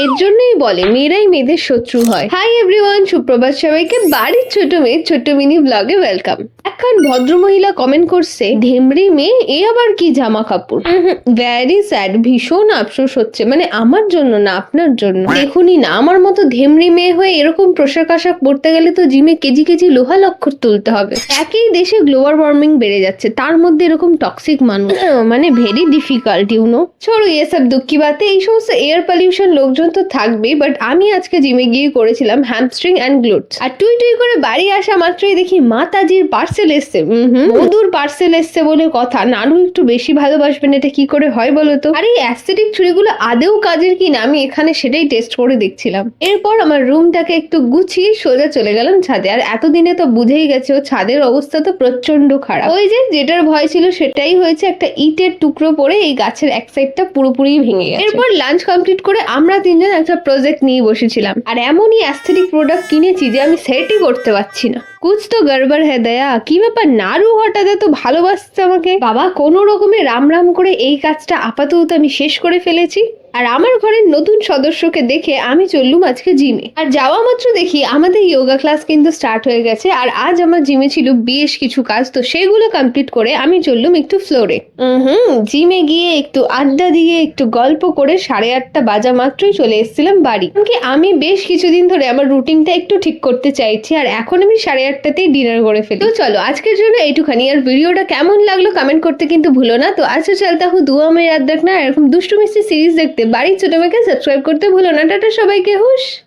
এর জন্যই বলে, মেয়েরাই মেয়েদের শত্রু হয়। হাই এভরিওয়ান সুপ্রভাত সবাইকে। বাড়ির ছোট মেয়ে, ছোট্ট মিনি ব্লগে ওয়েলকাম এখন ভদ্রমহিলা কমেন্ট করছে ধেমরি মেয়ে, এ আবার কি জামা কাপড় ভ্যারি স্যাড ভীষণ আফসোস হচ্ছে। মানে আমার জন্য না, আপনার জন্য। দেখুনি না, আমার মতো ধেমরি মেয়ে হয়ে এরকম পোশাক আশাক পরতে গেলে তো জিমে কেজি কেজি লোহা লক্ষর তুলতে হবে। একই দেশে গ্লোবাল ওয়ার্মিং বেড়ে যাচ্ছে, তার মধ্যে এরকম টক্সিক মানুষ। মানে ভেরি ডিফিকাল্ট ইউনো ছোড়ো এসব দুঃখী বাতে, এই সমস্ত এয়ার পলিউশন লোকজন তো থাকবেই বাট আমি আজকে জিমে গিয়ে করেছিলাম হ্যামস্ট্রিং অ্যান্ড গ্লুটস আর টুই টুই করে বাড়ি আসা মাত্রই দেখি মাতাজির পার্সেল এসছে। মধুর পার্সেল এসছে বলে কথা। নানু একটু বেশি ভালোবাসবেন এটা কি করে হয় বলো তো? আর এই অ্যাস্থেটিক ছুরিগুলো আদেও কাজের কিনা, আমি এখানে সেটাই টেস্ট করে দেখছিলাম। এরপর আমার রুমটাকে একটু গুছিয়ে সোজা চলে গেলাম ছাদে। আর এতদিনে তো বুঝেই গেছে ও ছাদের অবস্থা তো প্রচণ্ড খারাপ। ওই যে যেটার ভয় ছিল সেটাই হয়েছে একটা ইটের টুকরো পড়ে এই গাছের এক সাইডটা পুরোপুরি ভেঙে গেছে। এরপর লাঞ্চ কমপ্লিট করে আমরা তিনজন একটা প্রজেক্ট নিয়ে বসেছিলাম। আর এমনই অ্যাস্থেটিক প্রোডাক্ট কিনেছি যে আমি সেটই করতে পারছি না। কুছ তো গড়বড় হ্যাঁ দয়া, কি ব্যাপার নারু হঠাৎ এত ভালোবাসছে আমাকে? বাবা, কোনো রকমে রাম রাম করে এই কাজটা আপাতত আমি শেষ করে ফেলেছি। আর আমার ঘরের নতুন সদস্যকে দেখে আমি চললুম আজকে জিমে। আর যাওয়া মাত্র দেখি আমাদের যোগা ক্লাস কিন্তু স্টার্ট হয়ে গেছে আর আজ আমার জিমে ছিল বেশ কিছু কাজ, তো সেগুলো কমপ্লিট করে আমি চললুম একটু ফ্লোরে হুম জিমে গিয়ে একটু আড্ডা দিয়ে একটু গল্প করে সাড়ে আটটা বাজা মাত্রই চলে এসেছিলাম বাড়ি। কি আমি বেশ কিছুদিন ধরে আমার রুটিনটা একটু ঠিক করতে চাইছি আর এখন আমি সাড়ে আটটাতেই ডিনার করে ফেলি। তো চলো, আজকের জন্য এইটুখানি। আর ভিডিওটা কেমন লাগল কমেন্ট করতে কিন্তু ভুলো না। তো আজকে চলতে হু দুয়া মেয়ে দেখ না এরকম দুষ্টু মিষ্টি সিরিজ বাড়ির ছোট মেয়েকে সাবস্ক্রাইব করতে ভুলো না। টাটা সবাইকে হুশ।